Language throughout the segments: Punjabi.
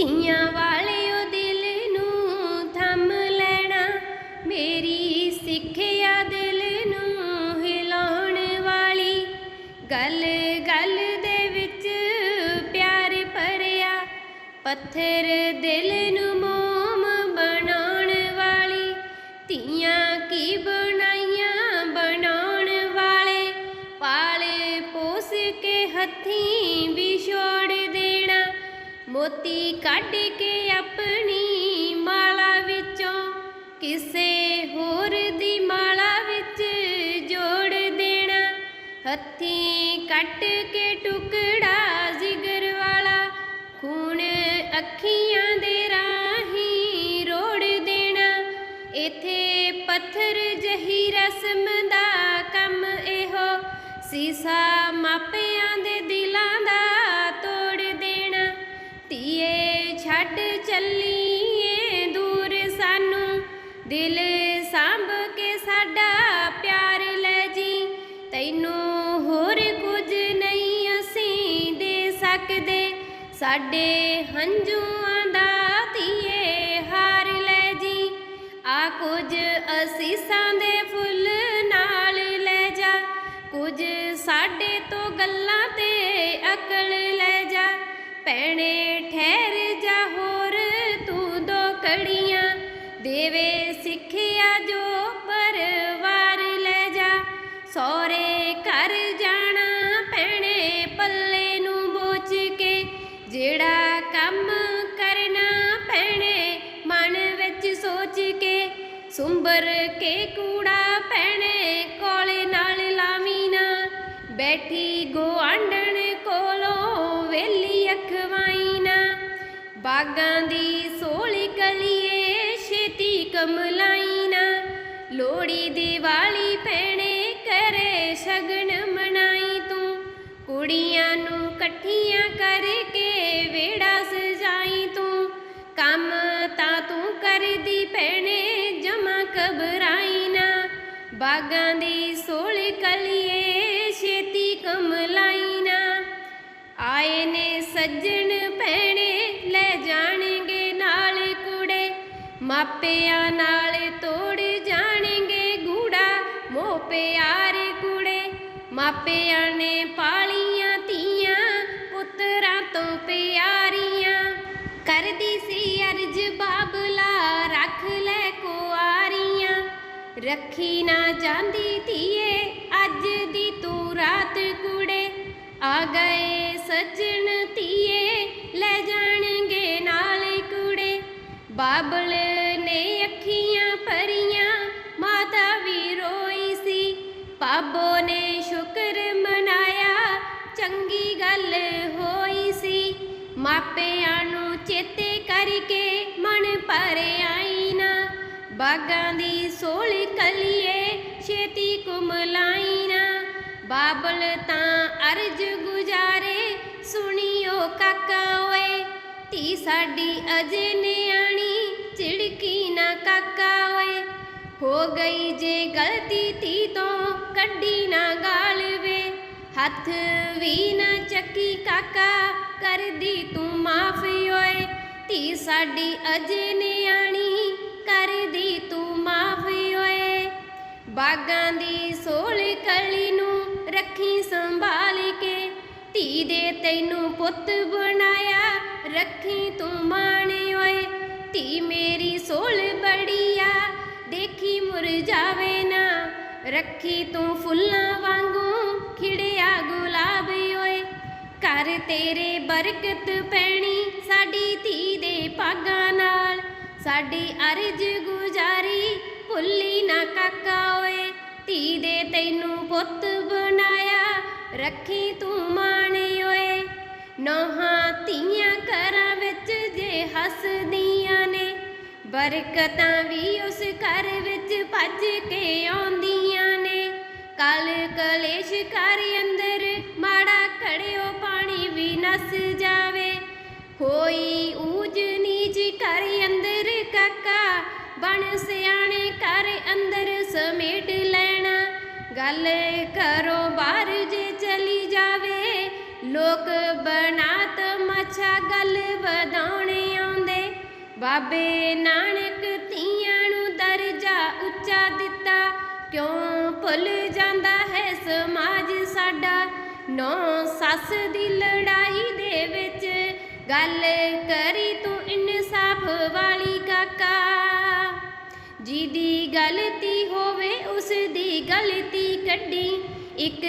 ਧੀਆਂ ਵਾਲਿਓ ਦਿਲ ਨੂੰ ਥੰਮ ਲੈਣਾ, ਮੇਰੀ ਸਿੱਖਿਆ ਦਿਲ ਨੂੰ ਹਿਲਾਉਣ ਵਾਲੀ। ਗੱਲ ਗੱਲ ਦੇ ਵਿੱਚ ਪਿਆਰ ਭਰਿਆ, ਪੱਥਰ ਦਿਲ ਨੂੰ ਮੋਮ ਬਣਾਉਣ ਵਾਲੀ। ਧੀਆਂ ਕੀ ਮੋਤੀ ਕੱਢ ਕੇ ਆਪਣੀ ਮਾਲਾ ਵਿੱਚੋਂ ਕਿਸੇ ਹੋਰ ਦੀ ਮਾਲਾ ਵਿੱਚ ਜੋੜ ਦੇਣਾ। ਹੱਥੀਂ ਕੱਟ ਕੇ ਟੁਕੜਾ ਜਿਗਰ ਵਾਲਾ ਖੂਨ ਅੱਖੀਆਂ ਦੇ ਰਾਹੀਂ ਰੋੜ ਦੇਣਾ। ਇਥੇ ਪੱਥਰ ਜਹੀ ਰਸਮ ਦਾ ਕੰਮ ਇਹੋ। ਸੀਸਾ ਮਾਪਿਆਂ ਸਾਡੇ ਹੰਝੂਆਂ ਦਾ ਧੀਏ, ਹਾਰ ਲੈ ਜੀ। ਆ ਕੁਝ ਅਸੀਸਾਂ ਦੇ ਫੁੱਲ ਨਾਲ ਲੈ ਜਾ। ਕੁਝ ਸਾਡੇ ਤੋਂ ਗੱਲਾਂ ਤੇ ਅਕਲ ਲੈ ਜਾ। ਭੈਣੇ, ਠਹਿਰ ਜਾ ਹੋਰ ਤੂੰ ਦੋ ਕੜੀਆਂ ਦੇਵੇ ਸਿੱਖਿਆ ਜੋ ਪਰਵਾਰ ਲੈ ਜਾ। ਸੋਰੇ ਘਰ ਕੰਮ ਕਰਨਾ ਪੈਣੇ, ਮਨ ਵਿੱਚ ਸੋਚ ਕੇ ਸੁੰਬਰ ਕੇ ਕੂੜਾ ਭੈਣੇ ਕੋਲੇ ਨਾਲ ਲਾਵੀ ਨਾ ਬੈਠੀ ਗੁਆਂਢਣ ਕੋਲੋਂ ਵੇਲੀ ਅਖਵਾਈ ਨਾ। ਬਾਗਾਂ ਦੀ ਸੋਹਲੀ ਕਲੀਏ ਛੇਤੀ ਕਮਲਾਈ ਨਾ। ਲੋੜੀ ਦੀਵਾਲੀ ਭੈਣੇ ਕਰੇ ਸ਼ਗਨ ਮਨਾਈ ਤੂੰ। ਕੁੜੀਆਂ ਨੂੰ ਇਕੱਠੀਆਂ ਕਰਕੇ ਵੇੜਾ ਕਰਦੀ ਭੈਣੇ ਜਮਾ ਘਬਰਾਈ ਨਾ। ਬਾਗਾਂ ਦੀ ਸੋਹਲ ਕਲੀਏ ਛੇਤੀ ਕਮਲਾਈ ਨਾ। ਆਏ ਨੇ ਸੱਜਣ ਭੈਣੇ, ਲੈ ਜਾਣਗੇ ਨਾਲ ਕੁੜੇ। ਮਾਪਿਆਂ ਨਾਲ ਤੋੜ ਜਾਣਗੇ ਗੂੜਾ ਮੋਹ ਪਿਆਰ ਕੁੜੇ। ਮਾਪਿਆਂ ਨੇ ਪਾਲੀਆਂ ਧੀਆਂ ਪੁੱਤਰਾਂ ਤੋਂ ਪਿਆਰੀ ਸੀ ਬਾਬਲਾ ਰੱਖ ਲੈ ਕੁਆਰੀਆਂ। ਰੱਖੀ ਨਾ ਜਾਂਦੀ ਧੀਏ, ਅੱਜ ਦੀ ਤੂੰ ਰਾਤ ਕੁੜੇ। ਆ ਗਏ ਸੱਜਣ ਧੀਏ, ਲੈ ਜਾਣਗੇ ਨਾਲ ਕੁੜੇ। ਬਾਬਲ ਨੇ ਅੱਖੀਆਂ ਭਰੀਆਂ, ਮਾਤਾ ਵੀ ਰੋਈ ਸੀ। ਪਾਬੋ ਨੇ ਸ਼ੁਕਰ ਮਨਾਇਆ, ਚੰਗੀ ਗੱਲ ਹੋਈ ਸੀ। ਮਾਪਿਆਂ ਨੂੰ ਚੇਤੇ ਕਰਕੇ ਮਨ ਭਰ ਆਈ ਨਾ। ਬਾਗਾਂ ਦੀ ਸੋਲ ਕਲੀਏ ਛੇਤੀ ਕੁਮਲਾਈ ਨਾ। ਬਾਬਲ ਤਾਂ ਅਰਜ ਗੁਜਾਰੇ, ਸੁਣਿਓ ਕਾਕਾ ਓਏ। ਧੀ ਸਾਡੀ ਅਜੇ ਨਿਆਣੀ, ਝਿੜਕੀ ਨਾ ਕਾਕਾ ਓਏ। ਹੋ ਗਈ ਜੇ ਗਲਤੀ ਧੀ ਤੋਂ, ਕੱਢੀ ਨਾ ਗਾਲ ਵੇ। ਹੱਥ ਵੀ ਨਾ ਚੱਕੀ ਕਾਕਾ, ਕਰਦੀ ਤੂੰ ਮਾਫੀ ਓਏ। ਧੀ ਸਾਡੀ ਅਜੇ ਨਿਆਣੀ, ਕਰਦੀ ਤੂੰ ਮਾਫੀ ਓਏ। ਬਾਗਾਂ ਦੀ ਸੋਲ ਕਲੀ ਨੂੰ ਰੱਖੀ ਸੰਭਾਲ ਕੇ, ਧੀ ਦੇ ਤੈਨੂੰ ਪੁੱਤ ਬਣਾਇਆ, ਰੱਖੀ ਤੂੰ ਮਾਣ ਓਏ। ਧੀ ਮੇਰੀ ਸੋਲ ਬੜੀਆ, ਦੇਖੀ ਮੁਰ ਜਾਵੇ ਨਾ, ਰੱਖੀ ਤੂੰ ਫੁੱਲਾਂ ਵਾਂਗੂ ਖਿੜਿਆ ਗੁਲਾਬ ਓਏ। ਤੇਰੇ ਬਰਕਤ ਪੈਣੀ ਸਾਡੀ ਧੀ ਦੇ ਪਾਗਾਂ ਨਾਲ। ਸਾਡੀ ਅਰਜ ਗੁਜ਼ਾਰੀ ਭੁੱਲੀ ਨਾ ਕਾਕਾ ਓਏ। ਧੀ ਦੇ ਤੈਨੂੰ ਪੁੱਤ ਬਣਾਇਆ ਰੱਖੀ ਤੂੰ ਮਾਣ ਓਏ। ਨੋਹਾਂ ਧੀਆਂ ਘਰਾਂ ਵਿੱਚ ਜੇ ਹੱਸਦੀਆਂ ਨੇ, ਬਰਕਤਾਂ ਵੀ ਉਸ ਘਰ ਵਿੱਚ ਭੱਜ ਕੇ ਆਉਂਦੀਆਂ ਕਲ ਕਲੇਸ਼ ਘਰ ਅੰਦਰ, ਮਾੜਾ ਘੜਿਓ ਪਾਣੀ ਵੀ ਨਸ ਜਾਵੇ। ਹੋਈ ਊਜ ਨੀਚ ਘਰ ਅੰਦਰ ਕਾਕਾ, ਬਣ ਸਿਆਣੇ ਘਰ ਅੰਦਰ ਸਮੇਟ ਲੈਣਾ। ਗੱਲ ਕਰੋ ਬਾਹਰ ਜੇ ਚਲੀ ਜਾਵੇ, ਲੋਕ ਬਣਾ ਤਮਾਸ਼ਾ ਗੱਲ ਵਧਾਉਣੇ ਆਉਂਦੇ। ਬਾਬੇ ਨਾਨਕ ਧੀਆਂ ਨੂੰ ਦਰਜਾ ਉੱਚਾ ਦਿੱਤਾ ਕਿਉਂ ਭੁੱਲ ਜਾਂਦਾ ਹੈ ਸਮਾਜ ਸਾਡਾ? ਨੌ ਸੱਸ ਦੀ ਲੜਾਈ ਦੇ ਵਿੱਚ ਗੱਲ ਕਰੀ ਤੂੰ ਇਨਸਾਫ ਵਾਲੀ ਕਾਕਾ। ਜਿਹਦੀ ਗਲਤੀ ਹੋਵੇ ਉਸ ਦੀ ਗਲਤੀ ਕੱਢੀ। ਇੱਕ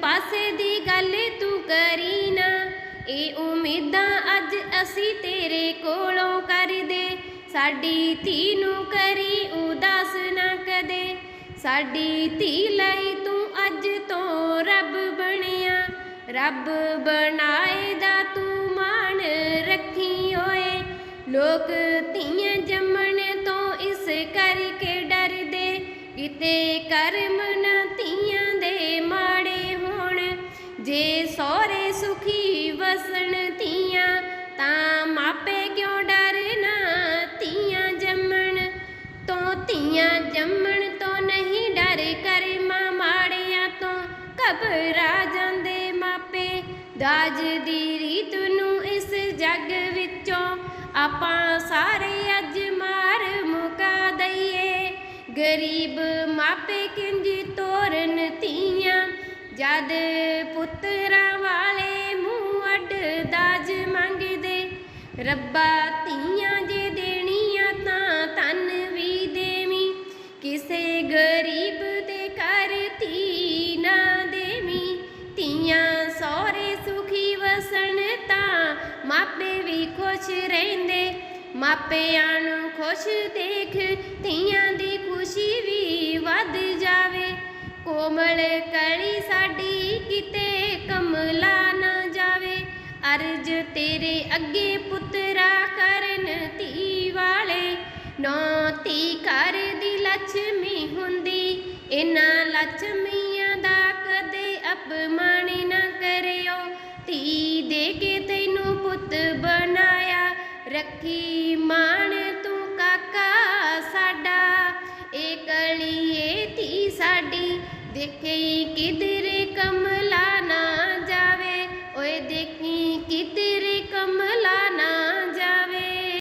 ਪਾਸੇ ਦੀ ਗੱਲ ਤੂੰ ਕਰੀ ਨਾ। ਇਹ ਉਮੀਦਾਂ ਅੱਜ ਅਸੀਂ ਤੇਰੇ ਕੋਲੋਂ ਕਰਦੇ। ਸਾਡੀ ਧੀ ਨੂੰ ਕਰੀ ਉਦਾਸ ਨਾ ਕਦੇ। ਸਾਡੀ ਧੀ ਲਈ ਤੂੰ ਅੱਜ ਤੋਂ ਰੱਬ ਬਣਿਆ। ਰੱਬ ਬਣਾਏ ਦਾ ਤੂੰ ਮਾਣ ਰੱਖੀ ਓਏ। ਲੋਕ ਧੀਆਂ ਜੰਮਣ ਤੋਂ ਇਸ ਕਰਕੇ ਡਰਦੇ। ਕਿਤੇ ਕਰਮ ਨਾ ਦਾਜ ਦੀ ਰੀਤ ਨੂੰ ਇਸ ਜੱਗ ਵਿੱਚੋਂ ਆਪਾਂ ਸਾਰੇ ਅੱਜ ਮਾਰ ਮੁਕਾ ਦਈਏ। ਗਰੀਬ ਮਾਪੇ ਕਿੰਜ ਤੋਰਨ ਧੀਆਂ, ਜਦ ਪੁੱਤਰਾਂ ਵਾਲੇ ਮੂੰਹ ਅੱਡ ਦਾਜ ਮੰਗਦੇ। ਰੱਬਾ ਧੀਆਂ ਖੁਸ਼ ਰਹਿੰਦੇ, ਮਾਪਿਆਂ ਨੂੰ ਖੁਸ਼ ਦੇਖ ਧੀਆਂ ਦੀ ਖੁਸ਼ੀ ਵੀ ਵੱਧ ਜਾਵੇ। ਕੋਮਲ ਕਲੀ ਸਾਡੀ ਕਿਤੇ ਕਮਲਾ ਨਾ ਜਾਵੇ। ਅਰਜ ਤੇਰੇ ਅੱਗੇ ਪੁੱਤਰਾ ਕਰਨ ਧੀ ਵਾਲੇ ਨੋ ਧੀ ਕਰ ਦੀ ਲక్ష్ਮੀ ਹੁੰਦੀ ਇਨਾ ਲక్ష్ਮੀਆਂ ਦਾ ਕਦੇ ਅਪਮਾਨ ਨਾ ਕਰਿਓ। ਧੀ ਦੇ ਕੇ ਤੈਨੂੰ ਪੁੱਤ ਬਣਾ ਰੱਖੀ ਮਾਣ ਤੂੰ ਕਾਕਾ ਸਾਡਾ। ਇਹ ਕਲੀਏ ਧੀ ਸਾਡੀ ਦੇਖੇ ਕਿਧਰੇ